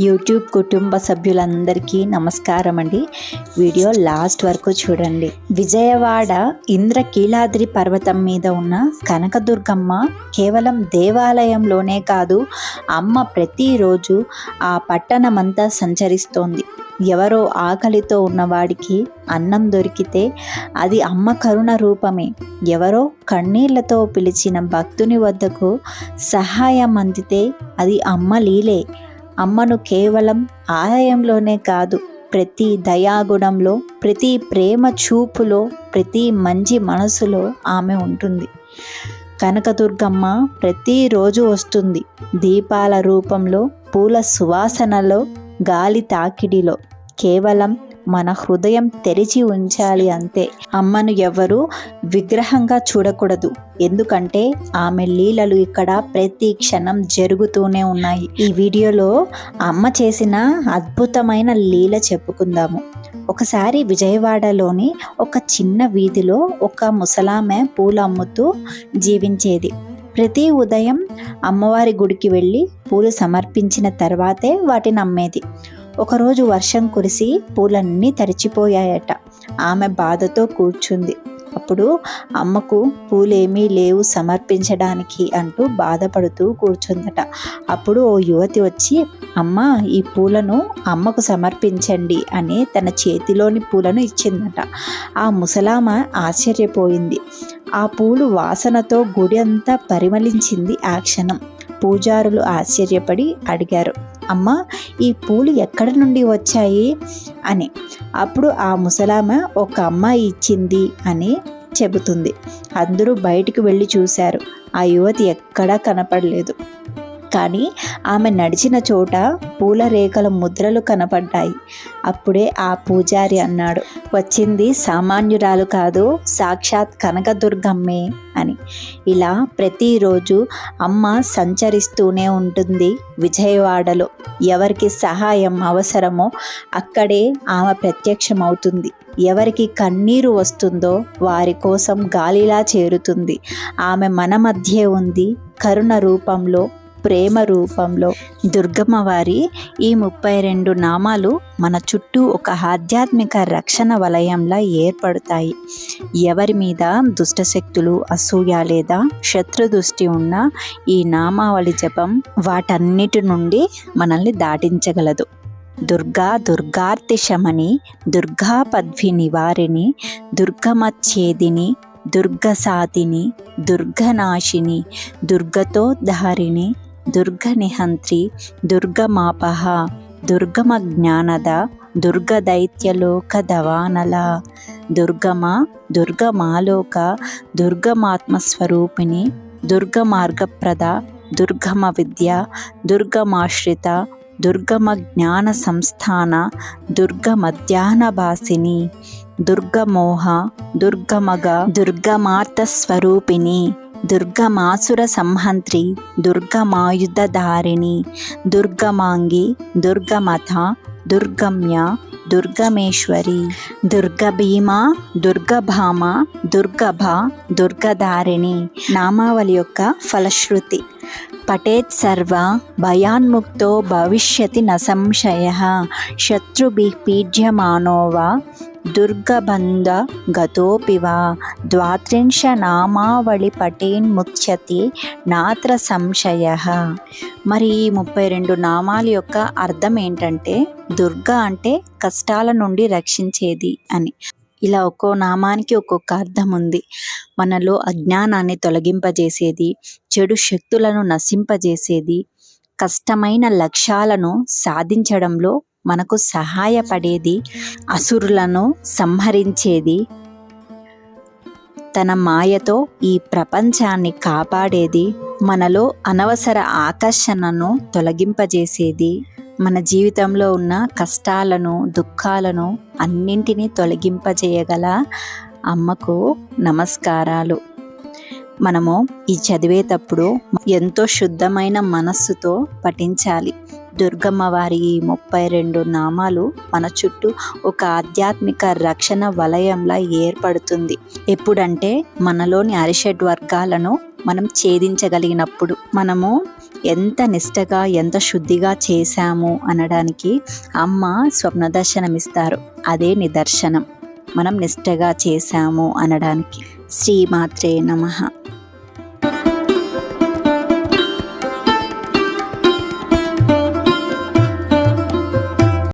YouTube కుటుంబ సభ్యులందరికీ నమస్కారం అండి వీడియో లాస్ట్ వరకు చూడండి. విజయవాడ ఇంద్రకీలాద్రి పర్వతం మీద ఉన్న కనకదుర్గమ్మ కేవలం దేవాలయంలోనే కాదు అమ్మ ప్రతిరోజు ఆ పట్టణమంతా సంచరిస్తోంది. ఎవరో ఆకలితో ఉన్నవాడికి అన్నం దొరికితే అది అమ్మ కరుణ రూపమే. ఎవరో కన్నీళ్ళతో పిలిచిన భక్తుని వద్దకు సహాయం అందితే అది అమ్మ లీలే. అమ్మను కేవలం ఆలయంలోనే కాదు ప్రతి దయాగుణంలో ప్రతి ప్రేమ చూపులో ప్రతి మంచి మనసులో ఆమె ఉంటుంది. కనకదుర్గమ్మ ప్రతిరోజు వస్తుంది దీపాల రూపంలో పూల సువాసనలో గాలి తాకిడిలో. కేవలం మన హృదయం తెరిచి ఉంచాలి అంతే. అమ్మను ఎవరు విగ్రహంగా చూడకూడదు. ఎందుకంటే ఆమె లీలలు ఇక్కడ ప్రతి క్షణం జరుగుతూనే ఉన్నాయి. ఈ వీడియోలో అమ్మ చేసిన అద్భుతమైన లీల చెప్పుకుందాము. ఒకసారి విజయవాడలోని ఒక చిన్న వీధిలో ఒక ముసలామె పూలు అమ్ముతూ జీవించేది. ప్రతి ఉదయం అమ్మవారి గుడికి వెళ్ళి పూలు సమర్పించిన తర్వాతే వాటిని అమ్మేది. ఒకరోజు వర్షం కురిసి పూలన్నీ తడిచిపోయాయట. ఆమె బాధతో కూర్చుంది. అప్పుడు అమ్మకు పూలేమీ లేవు సమర్పించడానికి అంటూ బాధపడుతూ కూర్చుందట. అప్పుడు ఓ యువతి వచ్చి అమ్మ ఈ పూలను అమ్మకు సమర్పించండి అని తన చేతిలోని పూలను ఇచ్చిందట. ఆ ముసలామ ఆశ్చర్యపోయింది. ఆ పూలు వాసనతో గుడి అంతా పరిమళించింది ఆ క్షణం. పూజారులు ఆశ్చర్యపడి అడిగారు అమ్మ ఈ పూలు ఎక్కడ నుండి వచ్చాయి? అని. అప్పుడు ఆ ముసలామ ఒక అమ్మాయి ఇచ్చింది అని చెబుతుంది. అందరూ బయటికి వెళ్ళి చూశారు. ఆ యువతి ఎక్కడా కనపడలేదు. కానీ ఆమె నడిచిన చోట పూల రేఖల ముద్రలు కనపడ్డాయి. అప్పుడే ఆ పూజారి అన్నాడు వచ్చింది సామాన్యురాలు కాదు సాక్షాత్ కనకదుర్గమ్మే అని. ఇలా ప్రతిరోజు అమ్మ సంచరిస్తూనే ఉంటుంది విజయవాడలో. ఎవరికి సహాయం అవసరమో అక్కడే ఆమె ప్రత్యక్షమవుతుంది. ఎవరికి కన్నీరు వస్తుందో వారి కోసం గాలిలా చేరుతుంది. ఆమె మన మధ్య ఉంది కరుణ రూపంలో ప్రేమ రూపంలో దుర్గమ్మ వారి ఈ ముప్పై రెండు నామాలు మన చుట్టూ ఒక ఆధ్యాత్మిక రక్షణ వలయంలా ఏర్పడతాయి. ఎవరి మీద దుష్టశక్తులు అసూయ లేదా శత్రు దృష్టి ఉన్న ఈ నామావళి జపం వాటన్నిటి నుండి మనల్ని దాటించగలదు. దుర్గా దుర్గార్తి శమని దుర్గా పద్వి నివారిణి దుర్గమచ్ఛేదిని దుర్గసాతిని దుర్గనాశిని దుర్గతో ధారిణి దుర్గ నిహంత్రి దుర్గమాపహ దుర్గమ జ్ఞానద దుర్గ దైత్యలోక దవానల దుర్గమ దుర్గమాలోక దుర్గమాత్మస్వరూపిణి దుర్గమార్గప్రద దుర్గమ విద్య దుర్గమాశ్రిత దుర్గమ జ్ఞాన సంస్థాన దుర్గమధ్యాహ్నభాసిని దుర్గమోహ దుర్గమగ దుర్గమార్తస్వరూపిణి. దుర్గమాసుర సంహంత్రి దుర్గమాయుధధారిణి దుర్గమాంగి దుర్గమథ దుర్గమ్య దుర్గమేశ్వరి దుర్గభీమ దుర్గభామ దుర్గభ దుర్గధారిణి నామావళి యొక్క ఫలశ్రుతి. పటేత్ సర్వ భయాన్ముక్తో భవిష్యతి నసంశయ. శత్రుభి పీడ్యమానో వా దుర్గబంధ గతోపి వా. ద్వాత్రింశ నామావళి పఠేన్ముచ్యతి నాత్ర సంశయ. మరి ఈ ముప్పై రెండు నామాల యొక్క అర్థం ఏంటంటే దుర్గా అంటే కష్టాల నుండి రక్షించేది అని. ఇలా ఒక్కో నామానికి ఒక్కొక్క అర్థం ఉంది. మనలో అజ్ఞానాన్ని తొలగింపజేసేది చెడు శక్తులను నశింపజేసేది కష్టమైన లక్ష్యాలను సాధించడంలో మనకు సహాయపడేది అసురులను సంహరించేది తన మాయతో ఈ ప్రపంచాన్ని కాపాడేది మనలో అనవసర ఆకర్షణను తొలగింపజేసేది. మన జీవితంలో ఉన్న కష్టాలను దుఃఖాలను అన్నింటినీ తొలగింపజేయగల అమ్మకు నమస్కారాలు. మనము ఈ చదివేటప్పుడు ఎంతో శుద్ధమైన మనస్సుతో పఠించాలి. దుర్గమ్మ వారి ఈ ముప్పై రెండు నామాలు మన చుట్టూ ఒక ఆధ్యాత్మిక రక్షణ వలయంలా ఏర్పడుతుంది. ఎప్పుడంటే మనలోని అరిషడ్ వర్గాలను మనం ఛేదించగలిగినప్పుడు మనము ఎంత నిష్టగా ఎంత శుద్ధిగా చేశాము అనడానికి అమ్మ స్వప్న దర్శనమిస్తారు అదే నిదర్శనం. మనం నిష్టగా చేశాము అనడానికి. శ్రీమాత్రే నమః.